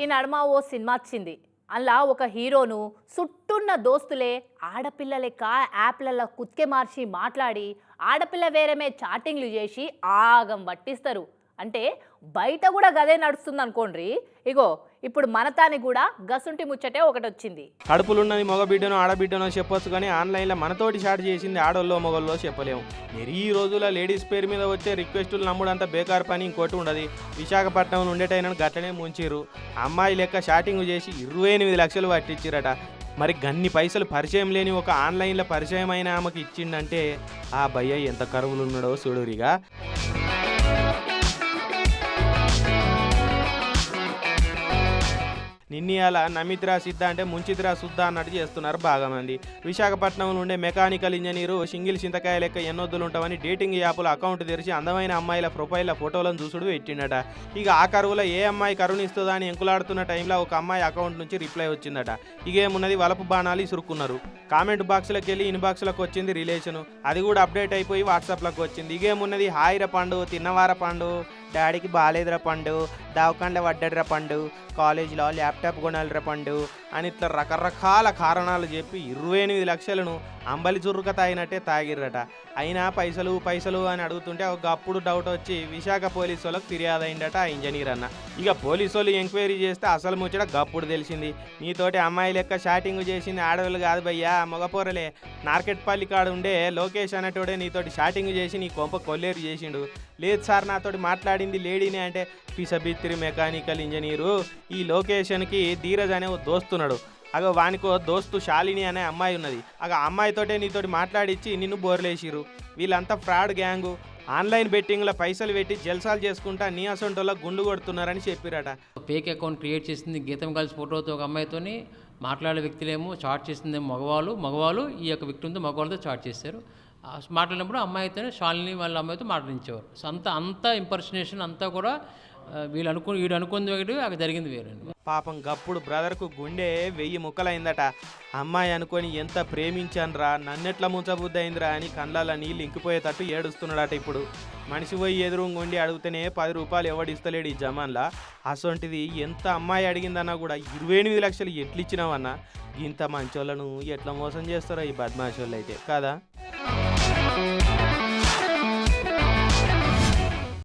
ఈ నడుమ ఓ సినిమా వచ్చింది. అలా ఒక హీరోను చుట్టున్న దోస్తులే ఆడపిల్ల లెక్క యాప్లలో కుత్కె మార్చి మాట్లాడి ఆడపిల్ల వేరేమే చాటింగ్లు చేసి ఆగం పట్టిస్తారు అంటే బయట కూడా గదే నడుస్తుంది అనుకోండి ఇగో ఇప్పుడు మనతాని కూడా గసుంటి ముచ్చటే ఒకటి వచ్చింది కడుపులున్నది మగబిడ్డనో ఆడబిడ్డనో చెప్పొచ్చు కానీ ఆన్లైన్లో మనతోటి షాట్ చేసింది ఆడోళ్ళో మొగల్లో చెప్పలేము. మరి ఈ రోజుల లేడీస్ పేరు మీద వచ్చే రిక్వెస్టులు నమ్ముడంత బేకార్ పని ఇంకోటి ఉండదు. విశాఖపట్నం ఉండేటైనా గట్లనే ముంచిర్రు. అమ్మాయి లెక్క షాటింగ్ చేసి ఇరవై ఎనిమిది లక్షలు పట్టించిరట. మరి గన్ని పైసలు పరిచయం లేని ఒక ఆన్లైన్లో పరిచయం అయిన ఆమెకి ఇచ్చిండంటే ఆ భయ్య ఎంత కరువులు ఉన్నాడో చూడురిగా. నిన్నయాల నమిత్రా సిద్ధ అంటే ముంచిత్రా శుద్ధ అన్నట్టు చేస్తున్నారు బాగా మంది విశాఖపట్నంలో ఉండే మెకానికల్ ఇంజనీరు సింగిల్ చింతకాయ లెక్క ఎన్నొద్దులు ఉంటామని డేటింగ్ యాప్ల అకౌంట్ తెరిచి అందమైన అమ్మాయిల ప్రొఫైల్ల ఫోటోలను చూసుడు పెట్టిండట. ఇక ఆ కరువులో ఏ అమ్మాయి కరుణిస్తుందా అని ఎంకులాడుతున్న టైంలో ఒక అమ్మాయి అకౌంట్ నుంచి రిప్లై వచ్చిందట. ఇకేమున్నది వలపు బాణాలు ఇసురుకున్నారు. కామెంట్ బాక్స్లోకి వెళ్ళి ఇన్బాక్స్లోకి వచ్చింది రిలేషన్. అది కూడా అప్డేట్ అయిపోయి వాట్సాప్లోకి వచ్చింది. ఇగేమున్నది హాయిర పండు తిన్నవార పండు. డాడీకి బాగాలేదురా పండు దావకాండ పడ్డాడురా పండు కాలేజీలో ల్యాప్టాప్ కొనాలిరా పండు అని ఇట్లా రకరకాల కారణాలు చెప్పి ఇరవై ఎనిమిది లక్షలను అంబలి చురుక తాగినట్టే తాగిర్రట. అయినా పైసలు పైసలు అని అడుగుతుంటే ఒక అప్పుడు డౌట్ వచ్చి విశాఖ పోలీసు వాళ్ళకి ఫిర్యాదు అయిందట ఆ ఇంజనీర్ అన్న. ఇక పోలీసు వాళ్ళు ఎంక్వైరీ చేస్తే అసలు ముచ్చట గప్పుడు తెలిసింది. నీతోటి అమ్మాయి లెక్క షాటింగ్ చేసింది ఆడవాళ్ళు కాదు భయ్యా మగపోరలే. నార్కెట్పల్లి కాడ ఉండే లోకేష్ అనేటోడే నీతోటి షాటింగ్ చేసి నీ కొంప కొల్లేరు చేసిండు. లేదు సార్ నాతోటి మాట్లాడింది లేడీనే అంటే పిసబిత్రి మెకానికల్ ఇంజనీరు. ఈ లొకేషన్కి ధీరజ్ అనే ఓ దోస్తున్నాడు. అగో వానికో దోస్తు శాలిని అనే అమ్మాయి ఉన్నది. అగ అమ్మాయితోటే నీతోటి మాట్లాడిచ్చి నిన్ను బోర్లేసిరు వీళ్ళంతా ఫ్రాడ్ గ్యాంగు. ఆన్లైన్ బెట్టింగ్లో పైసలు పెట్టి జల్సాలు చేసుకుంటా నీ అసొంటోళ్ళ గుండు కొడుతున్నారని చెప్పిరట. ఫేక్ అకౌంట్ క్రియేట్ చేసింది గీతం కలిసి ఫోటోతో ఒక అమ్మాయితోని మాట్లాడే వ్యక్తులేమో చాట్ చేసింది మగవాళ్ళు. మగవాళ్ళు ఈ యొక్క వ్యక్తితో మగవాళ్ళతో చాట్ చేశారు. మాట్లాడినప్పుడు అమ్మాయితోనే శాలిని వాళ్ళ అమ్మాయితో మాట్లాడించేవారు. అంత అంత ఇంపర్సనేషన్ అంతా కూడా వీళ్ళు అనుకు వీడు అనుకుంది ఒకటి అక్కడ జరిగింది వేరే పాపం గప్పుడు బ్రదర్కు గుండె వెయ్యి ముక్కలైందట. అమ్మాయి అనుకొని ఎంత ప్రేమించానురా నన్నెట్లా ముంచబుద్ధి అయిందిరా అని కళ్ళల్లో నీళ్ళు ఇంకిపోయేటట్టు ఏడుస్తున్నాడట ఇప్పుడు. మనిషి పోయి ఎదురుంగుండి అడిగితేనే పది రూపాయలు ఎవడిస్తలేడు ఈ జమాన్లా. అసొంటిది ఎంత అమ్మాయి అడిగిందన్నా కూడా ఇరవై ఎనిమిది లక్షలు ఎట్లు ఇచ్చినావన్నా ఇంత మంచోళ్ళను ఎట్లా మోసం చేస్తారో ఈ బద్మాషోళ్ళు అయితే కాదా? Thank you.